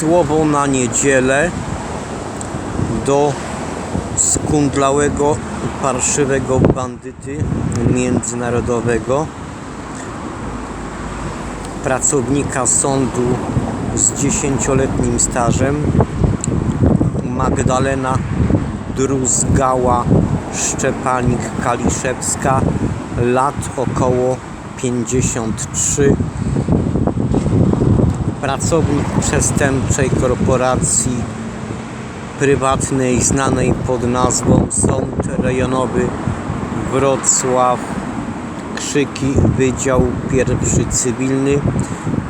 słowo na niedzielę do skundlałego, parszywego bandyty międzynarodowego, pracownika sądu z dziesięcioletnim stażem, Magdalena Druzgała Szczepanik Kaliszewska, lat około 53, pracownik przestępczej korporacji prywatnej znanej pod nazwą Sąd Rejonowy Wrocław Krzyki Wydział Pierwszy Cywilny.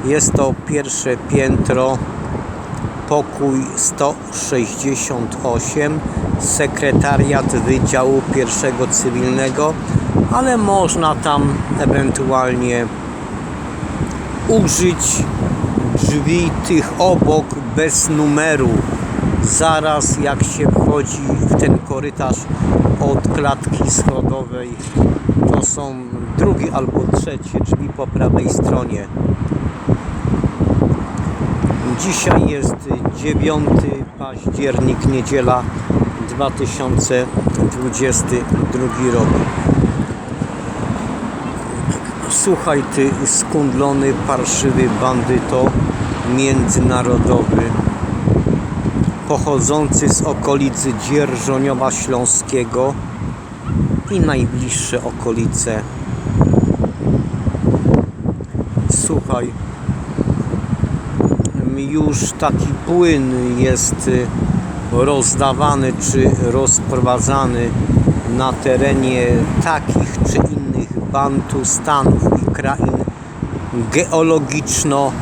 Jest to pierwsze piętro, pokój 168, sekretariat Wydziału Pierwszego Cywilnego, ale można tam ewentualnie użyć drzwi tych obok bez numeru. Zaraz jak się wchodzi w ten korytarz od klatki schodowej, to są drugie albo trzecie drzwi po prawej stronie. Dzisiaj jest 9 październik, niedziela 2022 rok. Słuchaj ty skundlony, parszywy bandyto międzynarodowy pochodzący z okolicy Dzierżoniowa Śląskiego i najbliższe okolice. Słuchaj, już taki płyn jest y, rozdawany czy rozprowadzany na terenie takich czy innych bantustanów i krain geologiczno,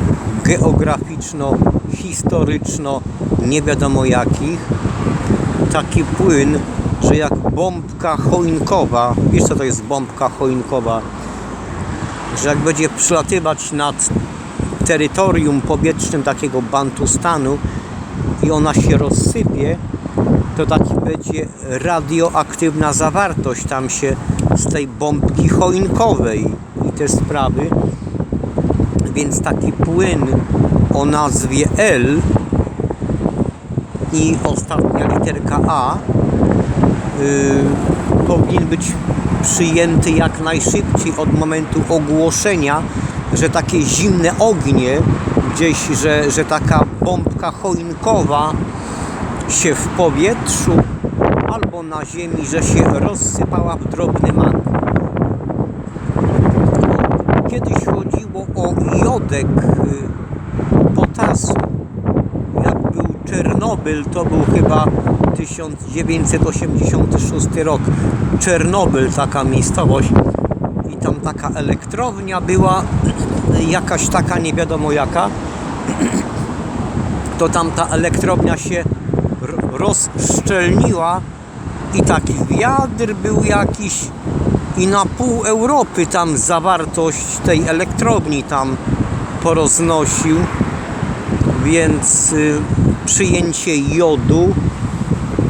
geograficzno, historyczno, nie wiadomo jakich. Taki płyn, że jak bombka choinkowa, wiesz co to jest bombka choinkowa, że jak będzie przelatywać nad terytorium powietrznym takiego Bantustanu i ona się rozsypie, to taki będzie radioaktywna zawartość tam się z tej bombki choinkowej i te sprawy. Więc taki płyn o nazwie L i ostatnia literka A yy, powinien być przyjęty jak najszybciej od momentu ogłoszenia, że takie zimne ognie gdzieś, że, że taka bombka choinkowa się w powietrzu albo na ziemi, że się rozsypała w drobny mak. Kiedyś chodziło o jodek y, potasu. Jak był Czernobyl, to był chyba 1986 rok. Czernobyl, taka miejscowość. I tam taka elektrownia była, jakaś taka nie wiadomo jaka. To tam ta elektrownia się rozszczelniła i taki wiatr był jakiś i na pół Europy tam zawartość tej elektrowni tam poroznosił więc y, przyjęcie jodu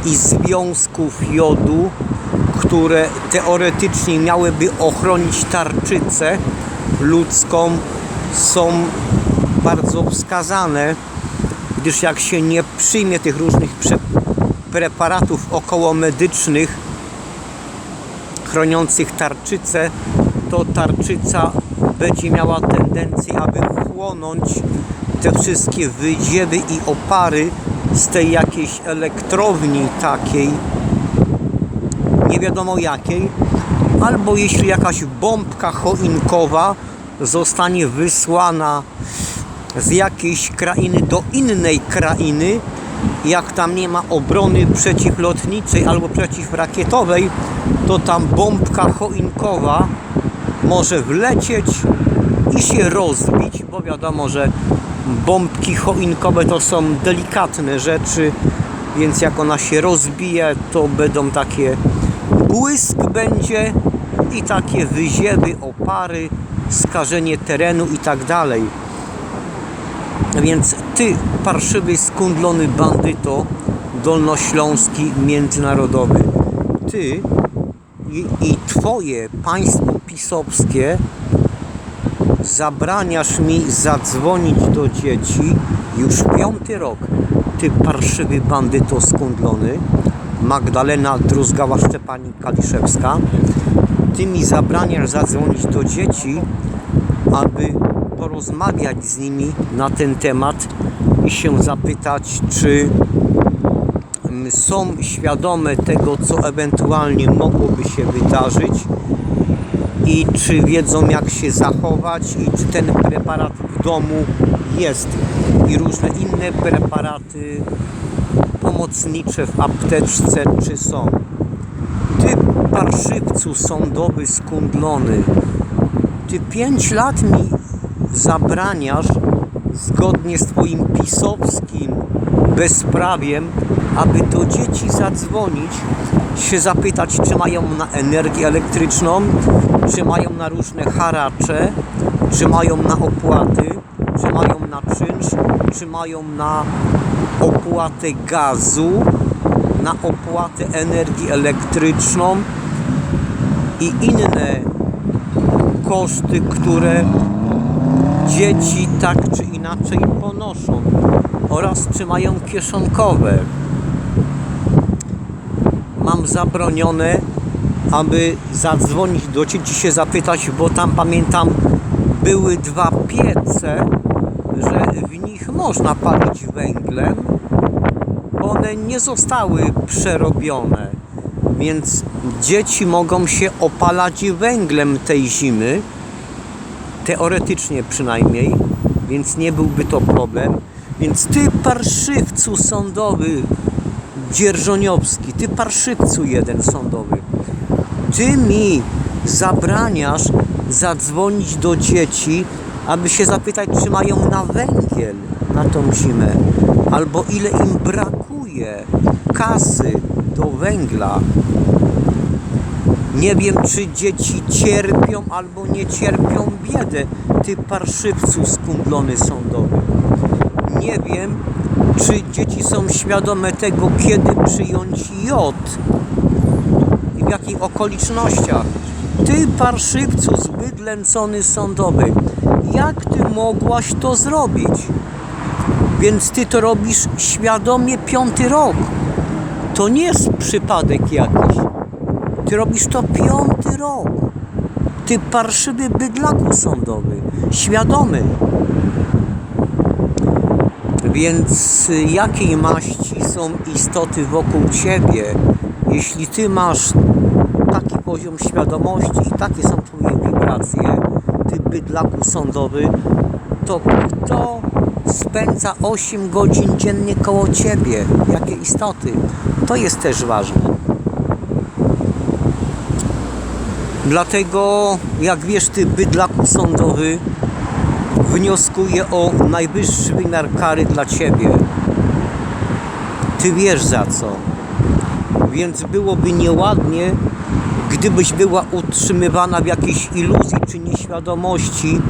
i związków jodu, które teoretycznie miałyby ochronić tarczycę ludzką, są bardzo wskazane, gdyż jak się nie przyjmie tych różnych prze- preparatów okołomedycznych chroniących tarczycę, to tarczyca będzie miała tendencję, aby wchłonąć te wszystkie wydziewy i opary z tej jakiejś elektrowni takiej, nie wiadomo jakiej, albo jeśli jakaś bombka choinkowa zostanie wysłana z jakiejś krainy do innej krainy, jak tam nie ma obrony przeciwlotniczej albo przeciwrakietowej, to tam bombka choinkowa może wlecieć i się rozbić, bo wiadomo, że bombki choinkowe to są delikatne rzeczy, więc jak ona się rozbije, to będą takie błysk będzie i takie wyziewy, opary, skażenie terenu i tak dalej. Więc ty, parszywy, skundlony bandyto dolnośląski międzynarodowy, ty i, i twoje państwo pisowskie zabraniasz mi zadzwonić do dzieci już piąty rok. Ty parszywy bandyto skundlony. Magdalena Druzgała-Szczepanik-Kaliszewska. Ty mi zabraniasz zadzwonić do dzieci, aby porozmawiać z nimi na ten temat i się zapytać, czy są świadome tego, co ewentualnie mogłoby się wydarzyć i czy wiedzą, jak się zachować i czy ten preparat w domu jest i różne inne preparaty pomocnicze w apteczce, czy są. Ty parszywcu sądowy skundlony, ty pięć lat mi zabraniasz zgodnie z twoim pisowskim bezprawiem, aby do dzieci zadzwonić, się zapytać, czy mają na energię elektryczną, czy mają na różne haracze, czy mają na opłaty, czy mają na czynsz, czy mają na opłatę gazu, na opłatę energii elektryczną i inne koszty, które dzieci tak czy inaczej ponoszą oraz czy mają kieszonkowe. Mam zabronione, aby zadzwonić do dzieci się zapytać, bo tam pamiętam były dwa piece, że w nich można palić węglem. One nie zostały przerobione, więc dzieci mogą się opalać węglem tej zimy teoretycznie przynajmniej, więc nie byłby to problem. Więc ty parszywcu sądowy dzierżoniowski, ty parszywcu jeden sądowy, ty mi zabraniasz zadzwonić do dzieci, aby się zapytać, czy mają na węgiel na tą zimę, albo ile im brakuje kasy do węgla. Nie wiem, czy dzieci cierpią albo nie cierpią biedę, ty parszywcu skundlony sądowy. Nie wiem, czy dzieci są świadome tego, kiedy przyjąć jod i w jakich okolicznościach. Ty parszywcu zbyt lęcony sądowy, jak ty mogłaś to zrobić? Więc ty to robisz świadomie piąty rok. To nie jest przypadek jakiś. Ty robisz to piąty rok. Ty parszywy bydlaku sądowy. Świadomy. Więc jakiej maści są istoty wokół ciebie, jeśli ty masz taki poziom świadomości i takie są twoje wibracje, ty bydlaku sądowy, to kto spędza 8 godzin dziennie koło ciebie? Jakie istoty? To jest też ważne. Dlatego, jak wiesz, ty bydlaku sądowy, wnioskuję o najwyższy wymiar kary dla ciebie. Ty wiesz za co. Więc byłoby nieładnie, gdybyś była utrzymywana w jakiejś iluzji czy nieświadomości,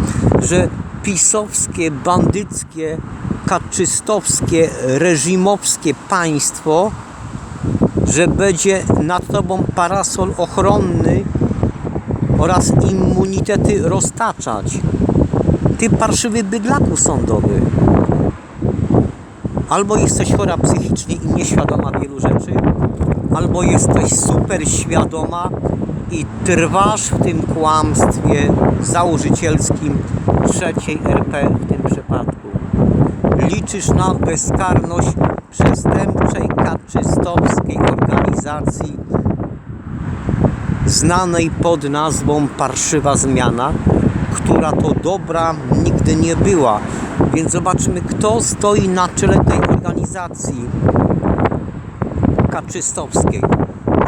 że pisowskie, bandyckie, kaczystowskie, reżimowskie państwo, że będzie nad tobą parasol ochronny oraz immunitety roztaczać. Ty parszywy bydlaku sądowy. Albo jesteś chora psychicznie i nieświadoma wielu rzeczy, albo jesteś super świadoma i trwasz w tym kłamstwie założycielskim trzeciej RP w tym przypadku. Liczysz na bezkarność przestępczej, kaczystowskiej organizacji znanej pod nazwą Parszywa Zmiana, która to dobra nigdy nie była. Więc zobaczymy, kto stoi na czele tej organizacji kaczystowskiej.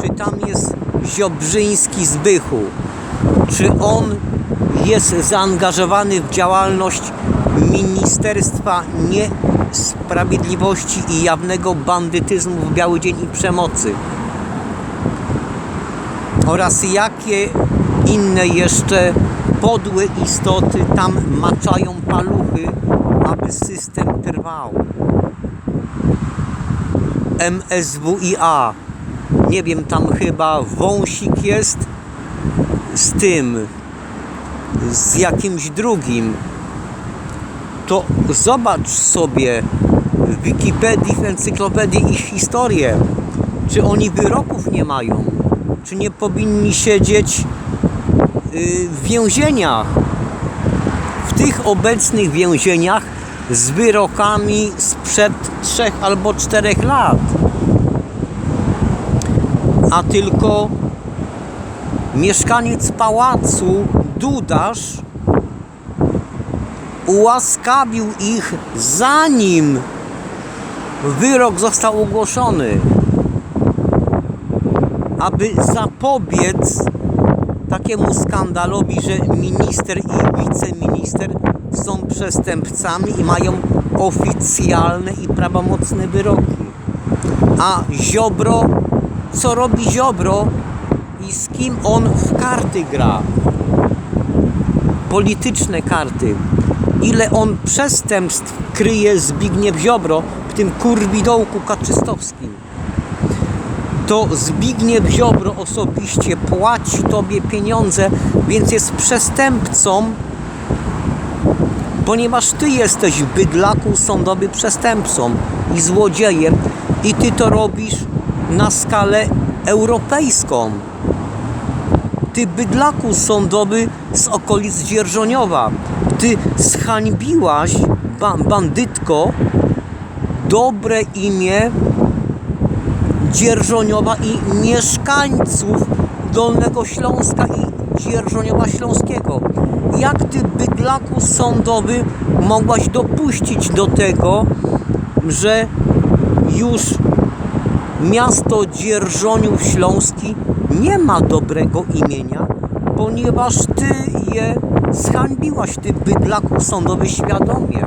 Czy tam jest Ziobrzyński Zbychu? Czy on jest zaangażowany w działalność Ministerstwa Niesprawiedliwości i jawnego bandytyzmu w biały dzień i przemocy? Oraz jakie inne jeszcze podłe istoty tam maczają paluchy, aby system trwał. MSWiA. Nie wiem, tam chyba wąsik jest z tym, z jakimś drugim, to zobacz sobie w Wikipedii, w encyklopedii ich historię. Czy oni wyroków nie mają? Czy nie powinni siedzieć y, w więzieniach? W tych obecnych więzieniach z wyrokami sprzed trzech albo czterech lat. A tylko mieszkaniec pałacu Dudasz ułaskawił ich zanim wyrok został ogłoszony, aby zapobiec takiemu skandalowi, że minister i wiceminister są przestępcami i mają oficjalne i prawomocne wyroki. A Ziobro, co robi Ziobro i z kim on w karty gra? Polityczne karty. Ile on przestępstw kryje Zbigniew Ziobro w tym kurwidołku kaczystowskim to Zbigniew Ziobro osobiście płaci tobie pieniądze, więc jest przestępcą, ponieważ ty jesteś bydlaku sądowy przestępcą i złodziejem i ty to robisz na skalę europejską. Ty bydlaku sądowy z okolic Dzierżoniowa. Ty zhańbiłaś, ba bandytko, dobre imię Dzierżoniowa i mieszkańców Dolnego Śląska i Dzierżoniowa Śląskiego. Jak ty, bydlaku sądowy, mogłaś dopuścić do tego, że już miasto Dzierżoniów Śląski nie ma dobrego imienia, ponieważ ty je zhańbiłaś, ty bydlaku sądowy świadomie.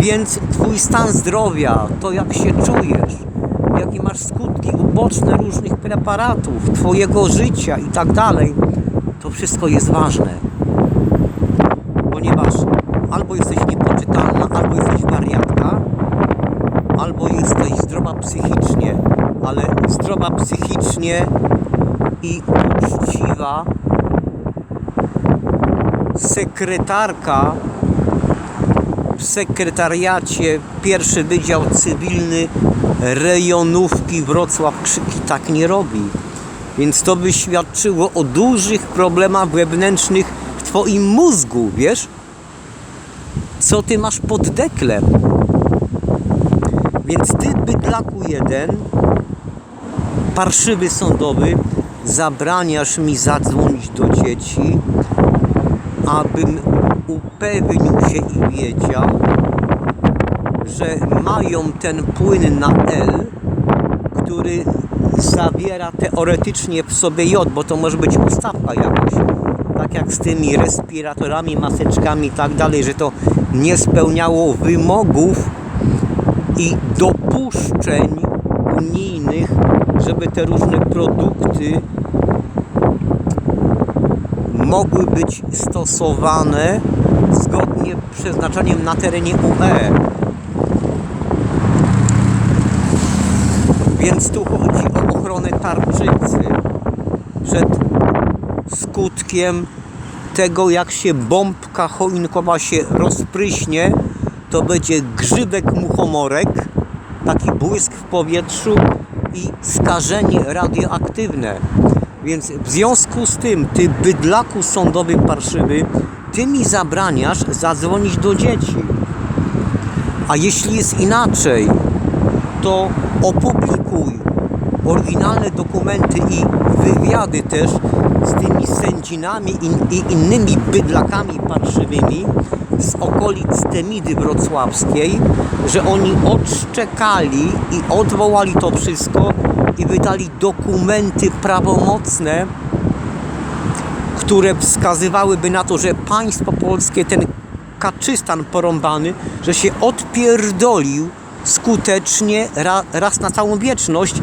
Więc twój stan zdrowia, to jak się czujesz, jakie masz skutki uboczne różnych preparatów, twojego życia i tak dalej, to wszystko jest ważne. Ponieważ albo jesteś niepoczytalna, albo jesteś wariatka, albo jesteś zdrowa psychicznie, ale zdrowa psychicznie i uczciwa sekretarka sekretariacie pierwszy wydział cywilny rejonówki Wrocław Krzyki tak nie robi. Więc to by świadczyło o dużych problemach wewnętrznych w twoim mózgu, wiesz? Co ty masz pod deklem? Więc ty, bydlaku jeden, parszywy sądowy, zabraniasz mi zadzwonić do dzieci, abym upewnił się i wiedział, że mają ten płyn na L, który zawiera teoretycznie w sobie jod, bo to może być ustawka jakaś. Tak jak z tymi respiratorami, maseczkami i tak dalej, że to nie spełniało wymogów i dopuszczeń unijnych, żeby te różne produkty mogły być stosowane zgodnie z przeznaczeniem na terenie UE. Więc tu chodzi o ochronę tarczycy przed skutkiem tego, jak się bombka choinkowa się rozpryśnie, to będzie grzybek muchomorek, taki błysk w powietrzu i skażenie radioaktywne. Więc w związku z tym, ty bydlaku sądowy parszywy, ty mi zabraniasz zadzwonić do dzieci. A jeśli jest inaczej, to opublikuj oryginalne dokumenty i wywiady też z tymi sędzinami i, innymi bydlakami parszywymi z okolic Temidy Wrocławskiej, że oni odszczekali i odwołali to wszystko i wydali dokumenty prawomocne, które wskazywałyby na to, że państwo polskie, ten kaczystan porąbany, że się odpierdolił skutecznie ra, raz na całą wieczność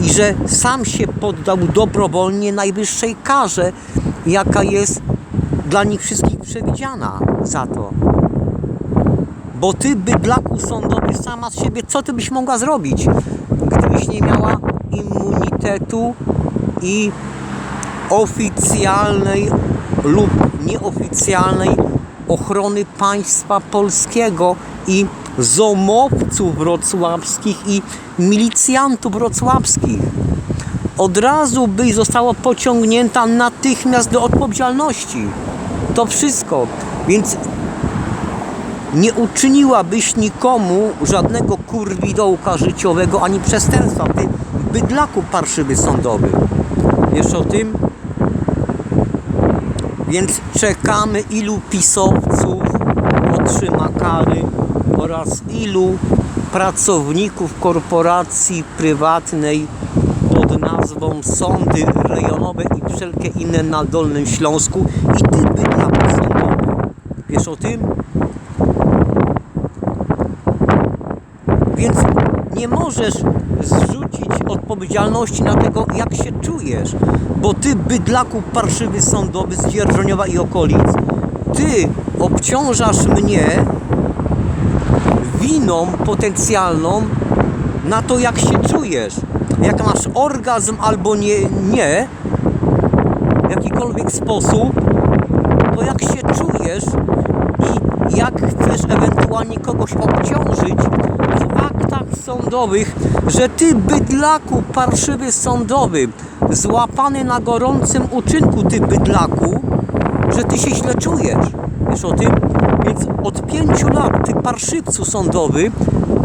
i że sam się poddał dobrowolnie najwyższej karze, jaka jest dla nich wszystkich przewidziana za to. Bo ty, bydlaku sądowy, sama z siebie, co ty byś mogła zrobić, gdybyś nie miała immunitetu i oficjalnej lub nieoficjalnej ochrony państwa polskiego i zomowców wrocławskich i milicjantów wrocławskich. Od razu byś została pociągnięta natychmiast do odpowiedzialności. To wszystko. Więc nie uczyniłabyś nikomu żadnego kurwidołka życiowego ani przestępstwa. Ty bydlaku parszywy sądowy. Wiesz o tym? Więc czekamy ilu pisowców otrzyma kary oraz ilu pracowników korporacji prywatnej pod nazwą sądy rejonowe i wszelkie inne na Dolnym Śląsku i ty bydlaku sądowy. Wiesz o tym? Więc nie możesz zrzucić odpowiedzialności na tego, jak się czujesz. Bo ty, bydlaku parszywy sądowy z Dzierżoniowa i okolic, ty obciążasz mnie winą potencjalną na to, jak się czujesz. Jak masz orgazm albo nie, nie w jakikolwiek sposób, to jak się jak chcesz ewentualnie kogoś obciążyć w aktach sądowych, że ty bydlaku parszywy sądowy, złapany na gorącym uczynku ty bydlaku, że ty się źle czujesz. Wiesz o tym? Więc od pięciu lat ty parszywcu sądowy,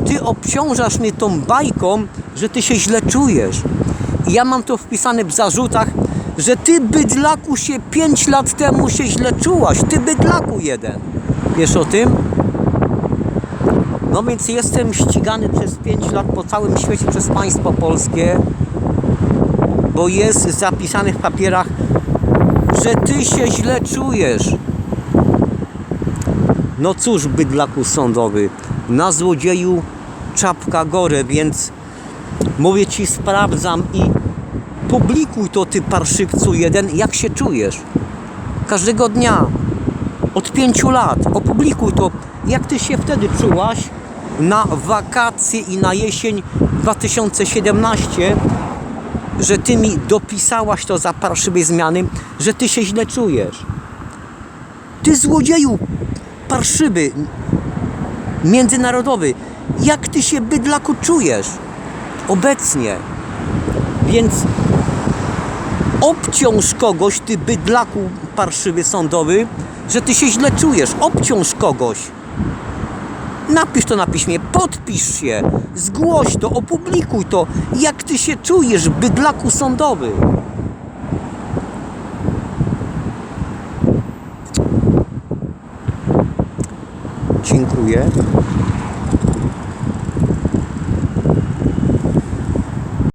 ty obciążasz mnie tą bajką, że ty się źle czujesz. I ja mam to wpisane w zarzutach, że ty bydlaku się pięć lat temu się źle czułaś. Ty bydlaku jeden. Wiesz o tym? No więc jestem ścigany przez 5 lat po całym świecie przez państwo polskie, bo jest zapisane w papierach, że ty się źle czujesz. No cóż, bydlaku sądowy, na złodzieju czapka gore, więc mówię ci, sprawdzam i publikuj to ty parszywcu jeden, jak się czujesz. Każdego dnia, od pięciu lat, opublikuj to, jak ty się wtedy czułaś na wakacje i na jesień 2017, że ty mi dopisałaś to za parszywej zmiany, że ty się źle czujesz. Ty złodzieju parszywy, międzynarodowy, jak ty się bydlaku czujesz obecnie? Więc obciąż kogoś, ty bydlaku parszywy sądowy, że ty się źle czujesz. Obciąż kogoś. Napisz to na piśmie, podpisz się, zgłoś to, opublikuj to, jak ty się czujesz, bydlaku sądowy. Dziękuję.